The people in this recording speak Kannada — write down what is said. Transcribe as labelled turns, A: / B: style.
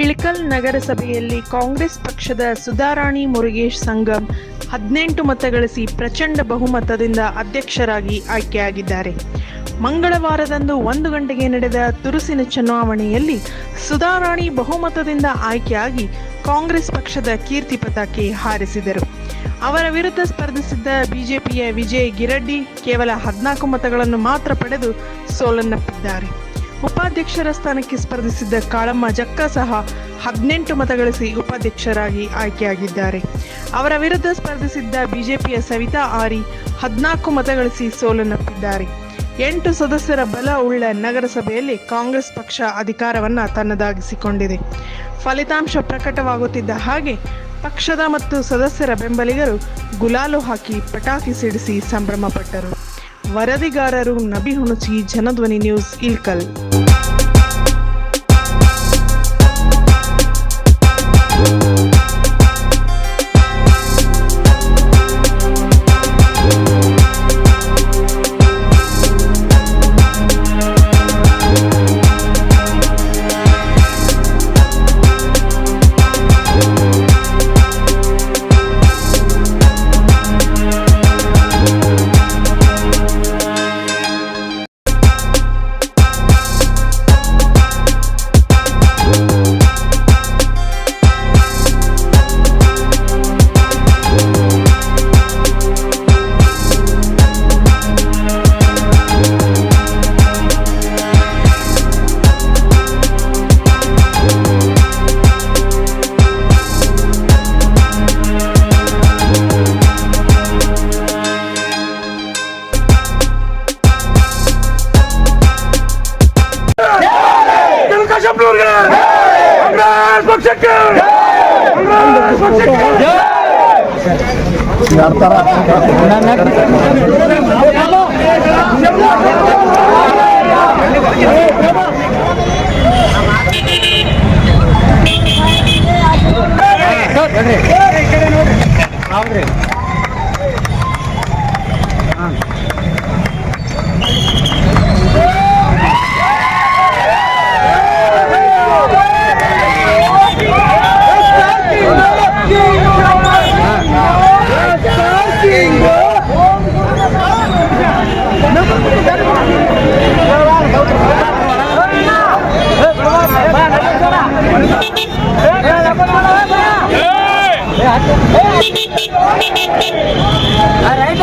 A: ಇಳಕಲ್ ನಗರಸಭೆಯಲ್ಲಿ ಕಾಂಗ್ರೆಸ್ ಪಕ್ಷದ ಸುಧಾರಾಣಿ ಮುರುಗೇಶ್ ಸಂಗಮ್ ಹದಿನೆಂಟು ಮತಗಳಿಸಿ ಪ್ರಚಂಡ ಬಹುಮತದಿಂದ ಅಧ್ಯಕ್ಷರಾಗಿ ಆಯ್ಕೆಯಾಗಿದ್ದಾರೆ. ಮಂಗಳವಾರದಂದು ಒಂದು ಗಂಟೆಗೆ ನಡೆದ ತುರುಸಿನ ಚುನಾವಣೆಯಲ್ಲಿ ಸುಧಾರಾಣಿ ಬಹುಮತದಿಂದ ಆಯ್ಕೆಯಾಗಿ ಕಾಂಗ್ರೆಸ್ ಪಕ್ಷದ ಕೀರ್ತಿ ಪತಾಕೆ ಹಾರಿಸಿದರು. ಅವರ ವಿರುದ್ಧ ಸ್ಪರ್ಧಿಸಿದ್ದ ಬಿಜೆಪಿಯ ವಿಜಯ್ ಗಿರಡ್ಡಿ ಕೇವಲ ಹದಿನಾಲ್ಕು ಮತಗಳನ್ನು ಮಾತ್ರ ಪಡೆದು ಸೋಲನ್ನಪ್ಪಿದ್ದಾರೆ. ಉಪಾಧ್ಯಕ್ಷರ ಸ್ಥಾನಕ್ಕೆ ಸ್ಪರ್ಧಿಸಿದ್ದ ಕಾಳಮ್ಮ ಜಕ್ಕ ಸಹ ಹದಿನೆಂಟು ಮತಗಳಿಸಿ ಉಪಾಧ್ಯಕ್ಷರಾಗಿ ಆಯ್ಕೆಯಾಗಿದ್ದಾರೆ. ಅವರ ವಿರುದ್ಧ ಸ್ಪರ್ಧಿಸಿದ್ದ ಬಿಜೆಪಿಯ ಸವಿತಾ ಆರಿ ಹದಿನಾಲ್ಕು ಮತಗಳಿಸಿ ಸೋಲನ್ನಪ್ಪಿದ್ದಾರೆ. ಎಂಟು ಸದಸ್ಯರ ಬಲ ಉಳ್ಳ ನಗರಸಭೆಯಲ್ಲಿ ಕಾಂಗ್ರೆಸ್ ಪಕ್ಷ ಅಧಿಕಾರವನ್ನ ತನ್ನದಾಗಿಸಿಕೊಂಡಿದೆ. ಫಲಿತಾಂಶ ಪ್ರಕಟವಾಗುತ್ತಿದ್ದ ಹಾಗೆ ಪಕ್ಷದ ಮತ್ತು ಸದಸ್ಯರ ಬೆಂಬಲಿಗರು ಗುಲಾಲು ಹಾಕಿ ಪಟಾಕಿ ಸಿಡಿಸಿ ಸಂಭ್ರಮಪಟ್ಟರು. ವರದಿಗಾರರು ನಬಿ ಹುಣಚಿ ಜನಧ್ವನಿ ನ್ಯೂಸ್ ಇಲ್ಕಲ್
B: ಕಲ್ಕಶಪ್ಲೂರ್ಗೆ ಕಾಂಗ್ರೆಸ್ ಪಕ್ಷಕ್ಕೆ ಕಾಂಗ್ರೆಸ್ ಪಕ್ಷಕ್ಕೆ
C: ಯಾರ್ತಾರ ಕಾಂಗ್ರೆಸ್ రైట్